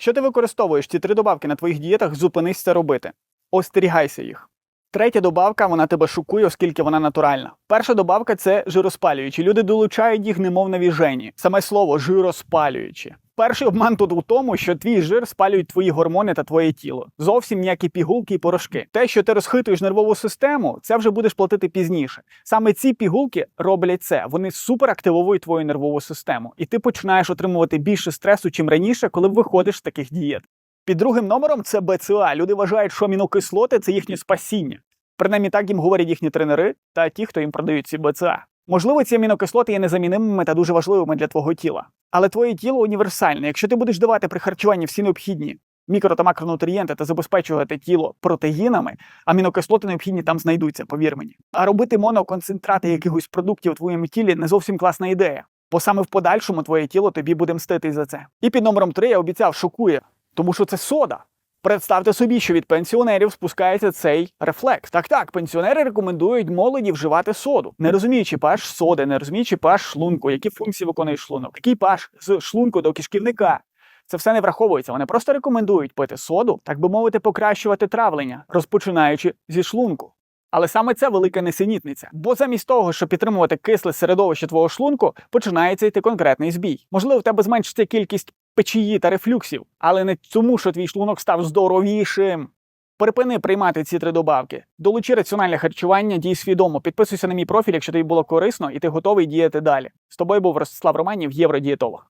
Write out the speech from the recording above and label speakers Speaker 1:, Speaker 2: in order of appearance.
Speaker 1: Якщо ти використовуєш ці три добавки на твоїх дієтах, зупинись це робити. Остерігайся їх. Третя добавка, вона тебе шокує, оскільки вона натуральна. Перша добавка це жироспалюючі. Люди долучають їх немов навіжені. Саме слово жироспалюючі. Перший обман тут у тому, що твій жир спалюють твої гормони та твоє тіло. Зовсім ніякі пігулки і порошки. Те, що ти розхитуєш нервову систему, це вже будеш платити пізніше. Саме ці пігулки роблять це. Вони суперактивовують твою нервову систему, і ти починаєш отримувати більше стресу, чим раніше, коли виходиш з таких дієт. Під другим номером це БЦА. Люди вважають, що амінокислоти це їхнє спасіння. Принаймні так їм говорять їхні тренери та ті, хто їм продають ці БЦА. Можливо, ці амінокислоти є незамінимими та дуже важливими для твого тіла. Але твоє тіло універсальне. Якщо ти будеш давати при харчуванні всі необхідні мікро та макронутрієнти та забезпечувати тіло протеїнами, амінокислоти необхідні там знайдуться, повір мені. А робити моноконцентрати якихось продуктів у твоєму тілі не зовсім класна ідея. Бо саме в подальшому твоє тіло тобі буде мстити за це. І під номером 3 я обіцяв шокує, тому що це сода. Представте собі, що від пенсіонерів спускається цей рефлекс. Так, так, пенсіонери рекомендують молоді вживати соду, не розуміючи pH соди, не розуміючи pH шлунку, які функції виконує шлунок, який pH з шлунку до кишківника. Це все не враховується. Вони просто рекомендують пити соду, так би мовити, покращувати травлення, розпочинаючи зі шлунку. Але саме це велика несенітниця. Бо замість того, щоб підтримувати кисле середовище твого шлунку, починається йти конкретний збій. Можливо, в тебе зменшиться кількість печії та рефлюксів, але не тому, що твій шлунок став здоровішим. Припини приймати ці три добавки. Долучи раціональне харчування, дій свідомо. Підписуйся на мій профіль, якщо тобі було корисно, і ти готовий діяти далі. З тобою був Ростислав Романів, євродієтолог.